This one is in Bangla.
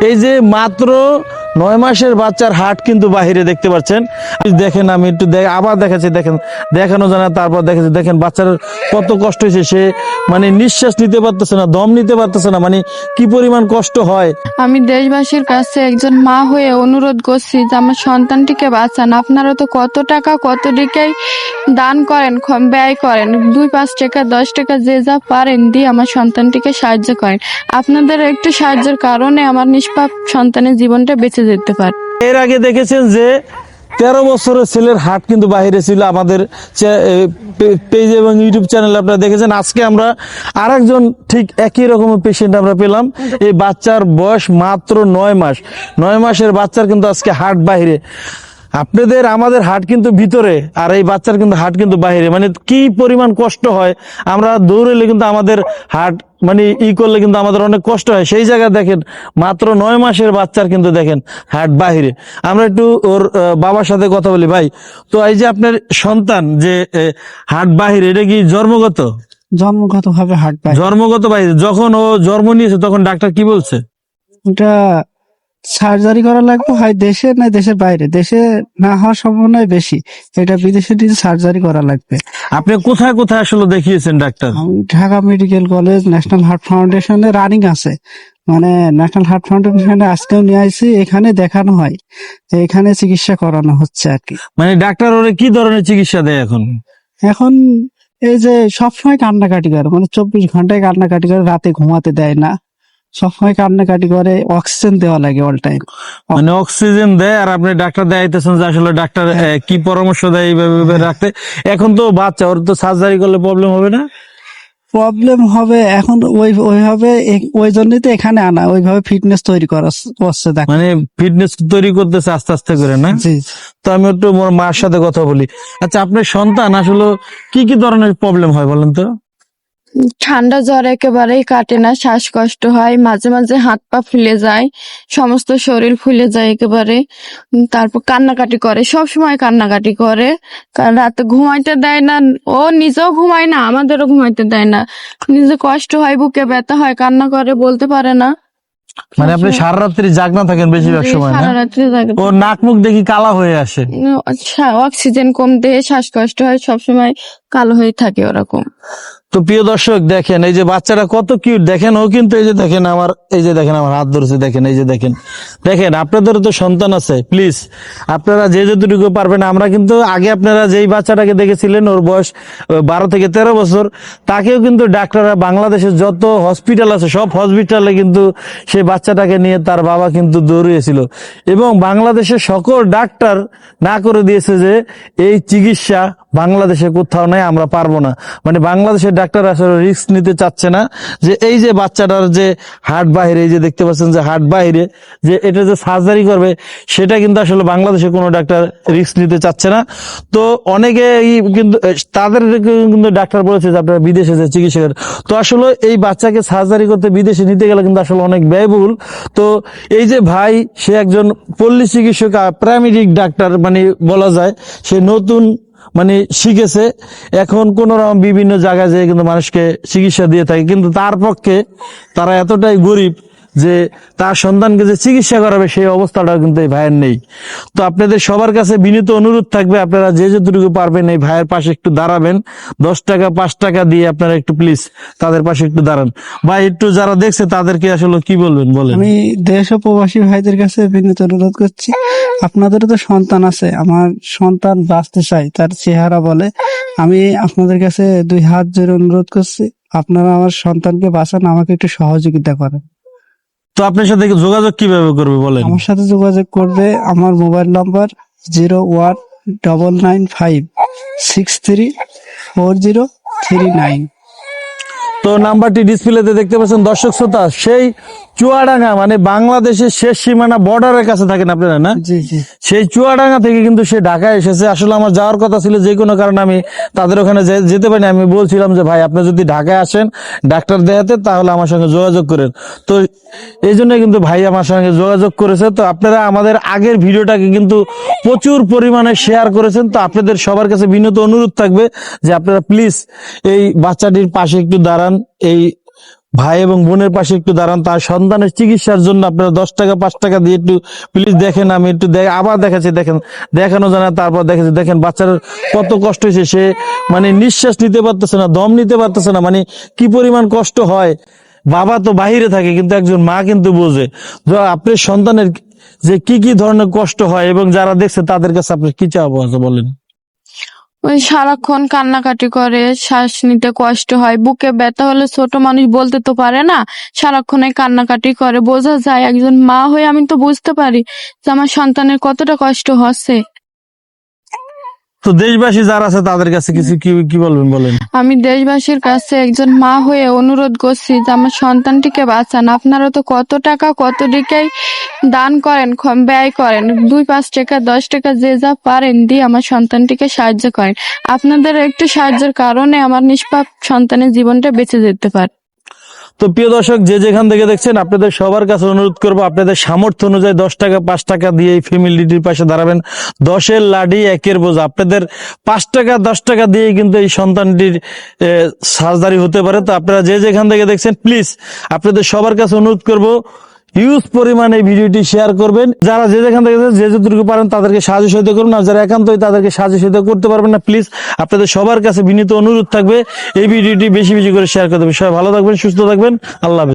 এই যে মাত্র নয় মাসের বাচ্চার হাট কিন্তু বাহিরে দেখতে পাচ্ছেন। দেখেন, আমি একটু আবার দেখাচ্ছি, দেখেন। দেখানো যায় না, তারপর দেখাচ্ছি। দেখেন, বাচ্চার কত কষ্ট হয়েছে, সে মানে নিঃশ্বাস নিতে পারতেছে না, দম নিতে পারতেছে না মানে কি পরিমাণ কষ্ট হয়। আমি দেশবাসীর কাছে একজন মা হয়ে অনুরোধ করছি যে আমার সন্তানটিকে বাঁচান। আপনারা তো কত টাকা, কত দিকেই দান করেন ব্যয় করেন, দুই, পাঁচ টাকা, দশ টাকা, যে যা পারেন দিয়ে আমার সন্তানটিকে সাহায্য করেন। আপনাদের একটু সাহায্যের কারণে আমার নিষ্পাপ সন্তানের জীবনটা বেঁচে যেতে পারে। এর আগে দেখেছেন যে তেরো বছরের ছেলের হাট কিন্তু বাহিরে ছিল আমাদের পেজ এবং ইউটিউব চ্যানেল আপনারা দেখেছেন। আজকে আমরা আরেকজন ঠিক একই রকমের পেশেন্ট আমরা পেলাম। এই বাচ্চার বয়স মাত্র নয় মাস। নয় মাসের বাচ্চার কিন্তু আজকে হাট বাইরে। আপনাদের আমাদের হাট কিন্তু ভিতরে আর এই বাচ্চার কিন্তু হাট কিন্তু বাহিরে মানে কি পরিমাণ কষ্ট হয়? আমরা দৌড়লে কিন্তু আমাদের হাট মানে ই করলে কিন্তু আমাদের অনেক কষ্ট হয়। সেই জায়গায় দেখেন মাত্র নয় মাসের বাচ্চার কিন্তু দেখেন হাট বাহিরে আমরা একটু ওর বাবার সাথে কথা বলি। ভাই তো এই যে আপনার সন্তান যে হাট বাহিরে এটা কি জন্মগত? জন্মগত ভাবে হাট জন্মগত বাহিরে যখন ও জন্ম নিয়েছে তখন ডাক্তার কি বলছে? ওটা সার্জারি করা লাগবে হয় দেশে না দেশের বাইরে? দেশে না হওয়ার সম্ভাবনাই বেশি। এটা বিদেশে নিয়ে সার্জারি করা লাগবে। আপনি কোথায় কোথায় আসলে দেখিয়েছেন doctor? Dhaka medical college national heart ফাউন্ডেশনে রানিং আছে। মানে ন্যাশনাল হার্ট ফাউন্ডেশনে আজকেও নিয়ে আসছি এখানে দেখানো হয়। এখানে চিকিৎসা করানো হচ্ছে আর কি। মানে ডাক্তার ওরে কি ধরনের চিকিৎসা দেয় এখন? এখন এই যে সবসময় কান্নাকাটি করে মানে চব্বিশ ঘন্টায় কান্নাকাটি করে রাতে ঘুমাতে দেয় না। সবসময় কান্নাকাটি করে অক্সিজেন দেওয়া লাগে অল টাইম মানে অক্সিজেন দেয় আর আপনি ডাক্তার দেখাইতেছেন যে আসলে ডাক্তার কি পরামর্শ দেয় এইভাবে এইভাবে রাখতে। এখন তো বাচ্চা ওর তো সার্জারি করলে প্রবলেম হবে না? প্রবলেম হবে এখন ওই ওইভাবে ওই জন্যই তো এখানে আনা ওইভাবে ফিটনেস তৈরি করা করছে দেখ। মানে ফিটনেস তৈরি করতেছে আস্তে আস্তে করে না? জি। তো আমি একটু মার সাথে কথা বলি। আচ্ছা আপনার সন্তান আসলে কি কি ধরনের প্রবলেম হয় বলেন তো? ঠান্ডা জ্বর একেবারেই কাটে না শ্বাসকষ্ট হয় মাঝে মাঝে হাত পা ফুলে যায় সমস্ত শরীর ফুলে যায় একেবারে। তারপর কান্নাকাটি করে সব সময় কান্নাকাটি করে। কারণ রাতে ঘুমাইতে দেয় না ও নিজেও ঘুমায় না আমাদেরও ঘুমাইতে দেয় না। নিজে কষ্ট হয় বুকে ব্যথা হয় কান্না করে বলতে পারে না। মানে আপনি সারা রাত্রি জাগনা থাকেন বেশিরভাগ সময় সারা রাত্রে জাগে। ও নাক মুখ দেখি কালা হয়ে আসে। আচ্ছা অক্সিজেন কম দেহে শ্বাসকষ্ট হয় সবসময় কালো হয়ে থাকে ওরকম। তো প্রিয় দর্শক, দেখেন, এই যে বাচ্চাটা কত কিউট দেখেন, ও কিন্তু এই যে দেখেন আমার, এই যে দেখেন আমার হাত ধরেছে, দেখেন, এই যে দেখেন। দেখেন আপনাদের তো সন্তান আছে প্লিজ আপনারা যে যতটুকু পারবেন, আমরা কিন্তু আগে আপনারা যেই বাচ্চাটাকে দেখেছিলেন, ওর বয়স বারো থেকে তেরো বছর, তাকেও কিন্তু ডাক্তাররা বাংলাদেশের যত হসপিটাল আছে, সব হসপিটালে কিন্তু সেই বাচ্চাটাকে নিয়ে তার বাবা কিন্তু দৌড়িয়েছিল। এবং বাংলাদেশের সকল ডাক্তার না করে দিয়েছে যে, এই চিকিৎসা বাংলাদেশে কোথাও নাই, আমরা পারব না। মানে বাংলাদেশের ডাক্তার আসলে রিস্ক নিতে চাচ্ছে না যে এই যে বাচ্চাটার যে হাট বাহিরে, এই যে দেখতে পাচ্ছেন যে হাট বাহিরে, যে এটা যে সার্জারি করবে, সেটা কিন্তু আসলে বাংলাদেশে কোনো ডাক্তার রিস্ক নিতে চাচ্ছে না। তো অনেকে কিন্তু তাদের কিন্তু ডাক্তার বলেছে যে আপনারা বিদেশে যে চিকিৎসকের। তো আসলে এই বাচ্চাকে সার্জারি করতে বিদেশে নিতে গেলে কিন্তু আসলে অনেক ব্যয়বহুল। তো এই যে ভাই, সে একজন পল্লী চিকিৎসক প্রাইমেরিক ডাক্তার মানে বলা যায়, সে নতুন মানে শিখেছে। এখন কোন রকম বিভিন্ন জায়গায় যেয়ে কিন্তু মানুষকে চিকিৎসা দিয়ে থাকে। কিন্তু তার পক্ষে তারা এতটাই গরিব যে তার সন্তানকে যে চিকিৎসা করাবে সেই অবস্থাটা কিন্তু এই ভাইয়ের নেই। তো আপনাদের সবার কাছে বিনীত অনুরোধ থাকবে, আপনারা যে যতটুকু পারবেন এই ভাইয়ের পাশে একটু দাঁড়াবেন। দশ টাকা, পাঁচ টাকা দিয়ে আপনারা একটু প্লিজ তাদের পাশে একটু দাঁড়ান। ভাই, একটু যারা দেখছে তাদেরকে আসলে কি বলবেন, বলেন। আমি দেশ ও প্রবাসী ভাইদের কাছে বিনীত অনুরোধ করছি, আপনাদেরও তো সন্তান আছে, আমার সন্তান বাঁচতে চাই তার চেহারা বলে। আমি আপনাদের কাছে দুই হাত জোরে অনুরোধ করছি, আপনারা আমার সন্তানকে বাঁচান, আমাকে একটু সহযোগিতা করেন। তো আপনার সাথে যোগাযোগ কীভাবে করবে বলেন? আমার সাথে যোগাযোগ করবে আমার mobile number zero one double nine five six three four zero three nine. তো নাম্বারটি ডিসপ্লেতে দেখতে পাচ্ছেন দর্শক শ্রোতা সেই চুয়াডাঙ্গা মানে বাংলাদেশের শেষ সীমানা বর্ডারের কাছে থাকেন আপনারা না? সেই চুয়াডাঙ্গা থেকে কিন্তু সে ঢাকায় এসেছে। আসলে আমার যাওয়ার কথা ছিল যে কোনো কারণে আমি তাদের ওখানে যেতে পারিনি। আমি বলছিলাম যে ভাই আপনি যদি ঢাকায় আসেন ডাক্তার দেখাতে তাহলে আমার সঙ্গে যোগাযোগ করেন। তো এই জন্য কিন্তু ভাই আমার সঙ্গে যোগাযোগ করেছে। তো আপনারা আমাদের আগের ভিডিওটাকে কিন্তু প্রচুর পরিমাণে শেয়ার করেছেন। তো আপনাদের সবার কাছে বিনত অনুরোধ থাকবে যে আপনারা প্লিজ এই বাচ্চাটির পাশে একটু দাঁড়ান। এই ভাই এবং বোনের পাশে একটু দাঁড়ান, তার সন্তানের চিকিৎসার জন্য আপনারা দশ টাকা, পাঁচ টাকা দিয়ে একটু প্লিজ দেখেন, আমি একটু আবার দেখাচ্ছি, দেখেন, দেখানো জানা তারপর দেখাচ্ছি, দেখেন, বাচ্চার কত কষ্ট হয়েছে, সে মানে নিঃশ্বাস নিতে পারতেছে না, দম নিতে পারতেছে না মানে কি পরিমাণ কষ্ট হয়। বাবা তো বাহিরে থাকে, কিন্তু একজন মা কিন্তু বোঝে। তো আপনার সন্তানের যে কি কি ধরনের কষ্ট হয় এবং যারা দেখছে তাদের কাছে আপনি কি চাওয়া বলেন? সারাক্ষণ কান্নাকাটি করে, শ্বাস নিতে কষ্ট হয়, বুকে ব্যথা হলে ছোট মানুষ বলতে তো পারে না, সারাক্ষণ এই কান্নাকাটি করে। বোঝা যায় একজন মা হয়ে আমি তো বুঝতে পারি যে আমার সন্তানের কতটা কষ্ট হচ্ছে। তো দেশবাসী যারা আছে তাদের কাছে কিছু কি কি বলবেন, বলেন? আমি দেশবাসীর কাছে একজন মা হয়ে অনুরোধ করছি যে আমার সন্তানটিকে বাঁচান। আপনারা তো কত টাকা, কত দিকেই দান করেন ব্যয় করেন? দুই, পাঁচ টাকা, দশ টাকা যে যা পারেন দিয়ে আমার সন্তানটিকে সাহায্য করেন। আপনাদের একটু সাহায্যের কারণে আমার নিষ্পাপ সন্তানের জীবনটা বেঁচে যেতে পারে। তো প্রিয় দর্শক, যে যেখান থেকে দেখছেন, আপনাদের সবার কাছে অনুরোধ করব, আপনাদের সামর্থ্য অনুযায়ী দশ টাকা, পাঁচ টাকা দিয়ে এই ফ্যামিলিটির পাশে দাঁড়াবেন। দশের লাডি, একের বোঝা। আপনাদের পাঁচ টাকা, দশ টাকা দিয়ে কিন্তু এই সন্তানটির সার্জারি হতে পারে। তো আপনারা যে যেখান থেকে দেখছেন প্লিজ আপনাদের সবার কাছে অনুরোধ করব হিউজ পরিমাণে ভিডিওটি শেয়ার করবেন। যারা যে যেখান থেকে যে যতটুকু পারেন তাদেরকে সাহায্য সহায়তা করুন। আর যারা একান্তই তাদেরকে সাহায্য সহায়তা করতে পারবেন না প্লিজ আপনাদের সবার কাছে বিনীত অনুরোধ থাকবে, এই ভিডিওটি বেশি বেশি করে শেয়ার করে দেবেন। সবাই ভালো থাকবেন, সুস্থ থাকবেন। আল্লাহ।